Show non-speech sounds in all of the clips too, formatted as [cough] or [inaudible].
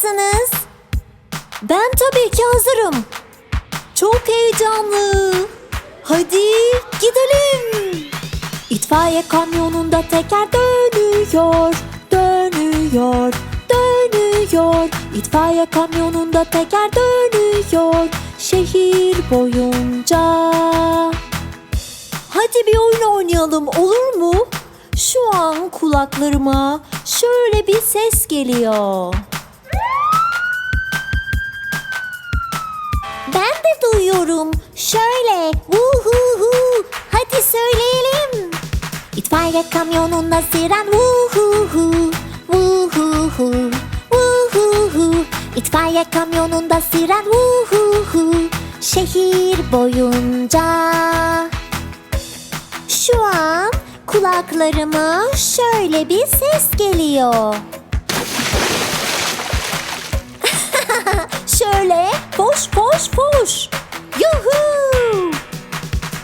mısınız? Ben tabii ki hazırım. Çok heyecanlı. Hadi gidelim. İtfaiye kamyonunda teker dönüyor, dönüyor, dönüyor. İtfaiye kamyonunda teker dönüyor şehir boyunca. Hadi bir oyun oynayalım olur mu? Şu an kulaklarıma şöyle bir ses geliyor. De duyuyorum. Şöyle. Vuhuhu. Hadi söyleyelim. İtfaiye kamyonunda siren vuhuhu. Vuhuhu. Vuhuhu. İtfaiye kamyonunda siren vuhuhu. Şehir boyunca. Şu an kulaklarıma şöyle bir ses geliyor.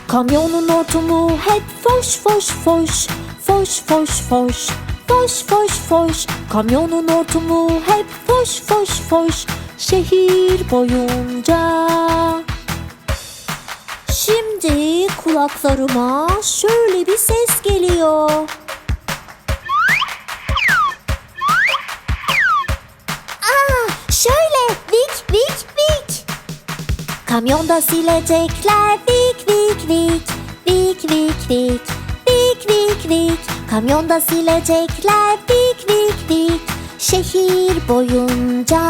Kamyonun ortumu hep foş foş foş. Foş foş foş. Foş foş foş. Kamyonun ortumu hep foş foş foş. Şehir boyunca. Şimdi kulaklarıma şöyle bir ses geliyor. Aa, şöyle vik vik vik. Kamyonda silecekler vik vik vik. Vik vik vik. Vik vik vik. Kamyonda silecekler vik vik vik. Şehir boyunca.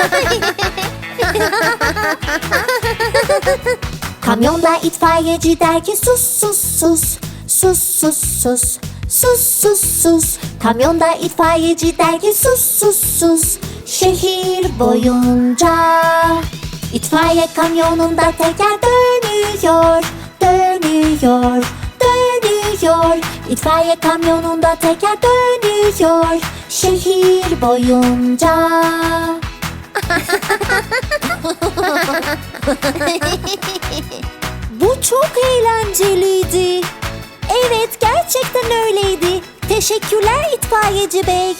[laughs] Kamyonda itfaiyeci der ki sus sus sus. Sus sus sus. Sus sus sus. Kamyonda itfaiyeci der ki sus sus sus. Şehir boyunca. İtfaiye kamyonunda teker dönüyor. Dönüyor. Dönüyor. İtfaiye kamyonunda teker dönüyor. Şehir boyunca. Bu çok eğlenceliydi. Evet gerçekten öyleydi. Teşekkürler itfaiyeci bey.